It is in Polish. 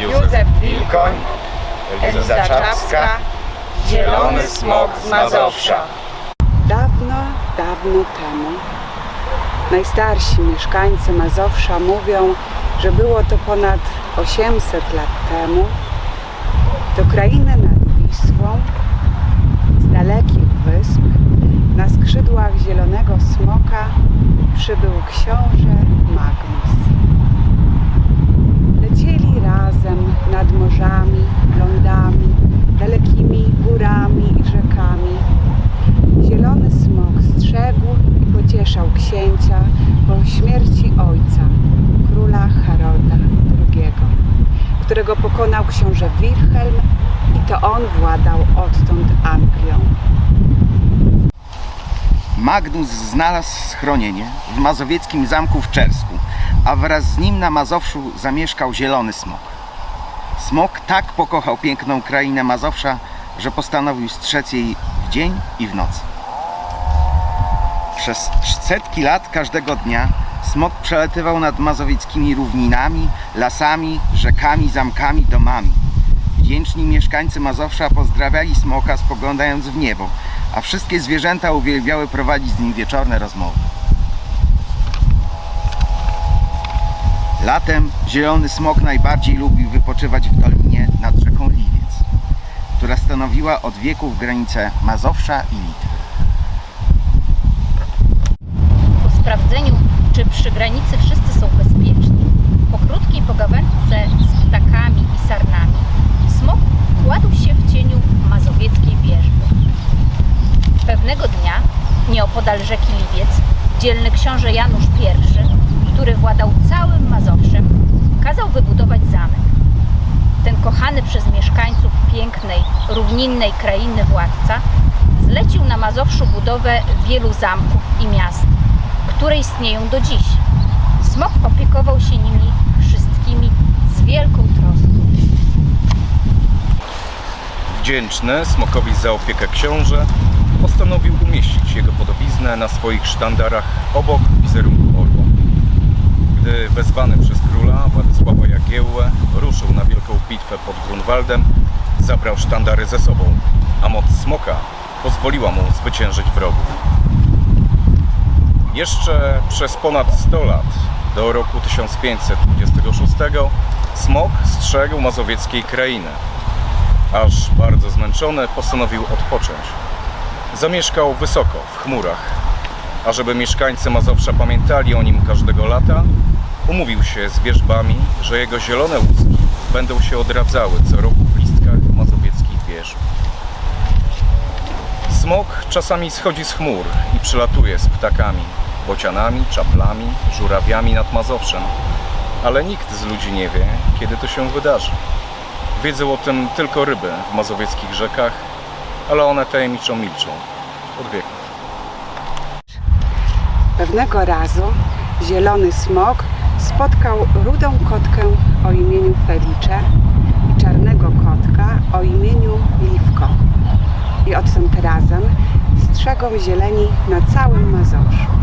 Józef Wilkoń, Eliza Czapska, Zielony Smok z Mazowsza. Dawno, dawno temu najstarsi mieszkańcy Mazowsza mówią, że było to ponad 800 lat temu. Do krainy nad Wisłą, z dalekich wysp, na skrzydłach zielonego smoka przybył książę Magnus. Lecieli razem nad morzami, lądami, dalekimi górami i rzekami. Zielony smok strzegł i pocieszał księcia po śmierci ojca, króla Harolda II, którego pokonał książę Wilhelm i to on władał odtąd Anglią. Magnus znalazł schronienie w mazowieckim zamku w Czersku, a wraz z nim na Mazowszu zamieszkał zielony smok. Smok tak pokochał piękną krainę Mazowsza, że postanowił strzec jej w dzień i w nocy. Przez setki lat każdego dnia smok przelatywał nad mazowieckimi równinami, lasami, rzekami, zamkami, domami. Wdzięczni mieszkańcy Mazowsza pozdrawiali smoka spoglądając w niebo, a wszystkie zwierzęta uwielbiały prowadzić z nim wieczorne rozmowy. Latem zielony smok najbardziej lubił wypoczywać w dolinie nad rzeką Liwiec, która stanowiła od wieków granicę Mazowsza i Litwy. po sprawdzeniu, czy przy granicy wszyscy są bezpieczni, po krótkiej pogawędce z ptakami i sarnami, smok kładł się w cieniu mazowieckiej wierzby. Pewnego dnia, nieopodal rzeki Liwiec, dzielny książę Janusz I, który władał całym Mazowszem, kazał wybudować zamek. Ten kochany przez mieszkańców pięknej, równinnej krainy władca zlecił na Mazowszu budowę wielu zamków i miast, które istnieją do dziś. Smok opiekował się nimi wszystkimi z wielką troską. Wdzięczny smokowi za opiekę książę postanowił umieścić jego podobiznę na swoich sztandarach obok wizerunku orła. Gdy wezwany przez króla Władysława Jagiełłę ruszył na wielką bitwę pod Grunwaldem, zabrał sztandary ze sobą, a moc smoka pozwoliła mu zwyciężyć wrogów. Jeszcze przez ponad 100 lat, do roku 1526, smok strzegł mazowieckiej krainy aż bardzo zmęczony postanowił odpocząć. Zamieszkał wysoko, w chmurach, a żeby mieszkańcy Mazowsza pamiętali o nim każdego lata, umówił się z wierzbami, że jego zielone łuski będą się odradzały co roku w listkach mazowieckich wież. Smok czasami schodzi z chmur i przylatuje z ptakami, bocianami, czaplami, żurawiami nad Mazowszem, ale nikt z ludzi nie wie, kiedy to się wydarzy. Wiedzą o tym tylko ryby w mazowieckich rzekach, ale one tajemniczo milczą od wieków. Pewnego razu zielony smok spotkał rudą kotkę o imieniu Felicze i czarnego kotka o imieniu Liwko. I odtąd razem strzegą zieleni na całym Mazowszu.